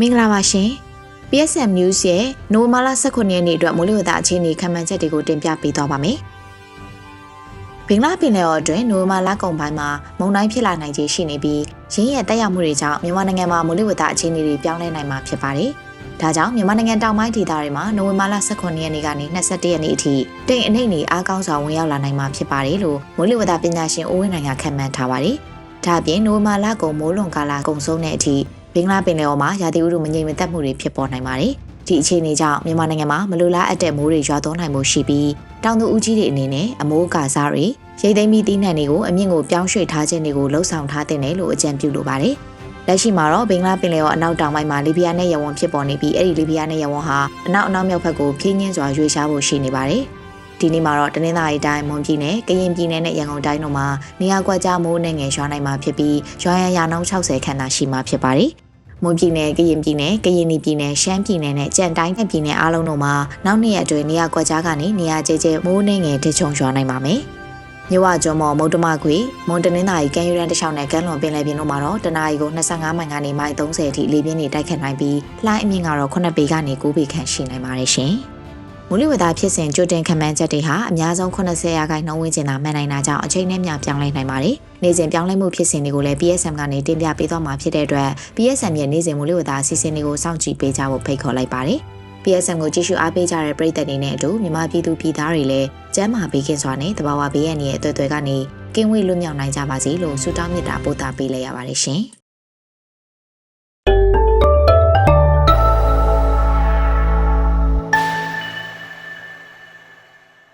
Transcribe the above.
မင်္ဂလာပါရှင် PSM News ရဲ့နိုဝင်ဘာလ18ရက်နေ့အတွက်မိုးလေဝသအခြေအနေခန့်မှန်းချက်တွေကိုတင်ပြပေးသွားပါမယ်။ဘင်္ဂလားပင်လယ်အော်တွင်နိုဝင်ဘာလကုန်ပိုင်းမှာမုန်တိုင်းဖြစ်လာနိုင်ခြေရှိနေပြီးရင်းရဲ့တက်ရောက်မှုတွေကြောင့်မြန်မာနိုင်ငံမှာမိုးလေဝသအခြေအနေတွေပြောင်းလဲနိုင်မှာဖြစ်ပါတယ်။ဒါကြောင့်မြန်မာနိုင်ငံတောင်ပိုင်းဒေသတွေမှာနိုဝင်ဘာလ18ရက်နေ့ကနေ21ရက်နေ့အထိတိမ်အနှိမ့်တွေအားကောင်းစွာဝင်ရောက်လာနိုင်မှာဖြစ်ပါတယ်လို့မိုးလေဝသပညာရှင်ဦးဝင်းနိုင်ကခန့်မှန်းထားပါတယ်။ ဒါ့အပြင်နိုဝင်ဘာလကုန်မိုးလွန်ကာလကုန်ဆုံးတဲ့အထိဘင်္ဂလားပင်လယ်အော်မှာရာသီဥတုမငြိမ်မသက်မှုတွေဖြစ်ပေါ်နိုင်ပါတယ်။ဒီအခြေအနေကြောင့်မြန်မာနိုင်ငံမှာမလိုလားအပ်တဲ့မိုးတွေရွာသွန်းနိုင်မှုရှိပြီးတောင်သူဦးကြီးတွေအနေနဲ့အမိုးအကာစားတွေရိတ်သိမ်းပြီးတီးနှံတွေကိုအမြင့်ကိုပြောင်းရွှေ့ထားခြင်းတွေကိုလှုံ့ဆော်ထားတဲ့တယ်လို့အကြံပြုလိုပါတယ်။လက်ရှိမှာတော့ဘင်္ဂလားပင်လယ်အော်အနောက်တောင်ပိုင်းမှာလီဘီယာနဲ့ယဝန်ဖြစ်ပေါ်နေပြီးအဲ့ဒီလီဘီယာနဲ့ယဝန်ဟာအနောက်အနောက်မြောက်ဘက်ကိုဖြင်းညင်းစွာရွေ့ရှားဖို့ရှိနေပါတယ်။ ဒီနေ့မှာတော့တနင်္သာရီတိုင်းမွန်ပြည်နယ်ကရင်ပြည်နယ်နဲ့ရန်ကုန်တိုင်းတို့မှာနေရာကွက်ကြားမိုးနဲ့ငယ်ရွာနိုင်မှာဖြစ်ပြီးရွာရန်ရာနှုန်း60ခန့်သာရှိမှာဖြစ်ပါတယ်။မွန်ပြည်နယ်ကရင်ပြည်နယ်ကရင်ပြည်နယ်ရှမ်းပြည်နယ်နဲ့ကြံတိုင်းပြည်နယ်အားလုံးတို့မှာနောက်နှစ်ရက်အတွင်းနေရာကွက်ကြားကနေနေရာကျကျမိုးနဲ့ငယ်တချုံရွာနိုင်ပါမယ်။မြဝကျွန်းမော်မုတ်တမခွေမွန်တနင်္သာရီကမ်းရိုးတန်းတစ်လျှောက်နဲ့ကမ်းလွန်ပင်လယ်ပြင်တို့မှာတော့တနအီကို25မိုင်ကနေမိုင်30အထိလေပြင်းတွေတိုက်ခတ်နိုင်ပြီးလှိုင်းအမြင့်ကတော့9ပေကနေ9ပေခန့်ရှိနိုင်ပါတယ်ရှင်။ မူလဝဒဖြစ်စဉ်ကြိုတင်ခံမှန်းချက်တွေဟာအများဆုံး80ရာခိုင်နှုန်းဝန်းကျင်သာမှန်နိုင်တာကြောင့်အချိန်နဲ့မျှပြောင်းလဲနိုင်ပါတယ်။နေ့စဉ်ပြောင်းလဲမှုဖြစ်စဉ်တွေကိုလည်း PSM ကနေတင်ပြပေးသွားမှာဖြစ်တဲ့အတွက် PSM ရဲ့နေ့စဉ်မူလဝဒအစီအစဉ်တွေကိုစောင့်ကြည့်ပေးကြဖို့ဖိတ်ခေါ်လိုက်ပါတယ်။ PSM ကိုကြည့်ရှုအားပေးကြတဲ့ပရိသတ်တွေနဲ့အတူမြန်မာပြည်သူပြည်သားတွေလည်းကျမ်းမာပေးခင်စွာနဲ့တဘာဝဘေးရန်ရဲ့အသွေးတွေကနေကင်းဝေးလွတ်မြောက်နိုင်ကြပါစေလို့ဆုတောင်းမေတ္တာပို့သပေးလိုက်ရပါတယ်ရှင်။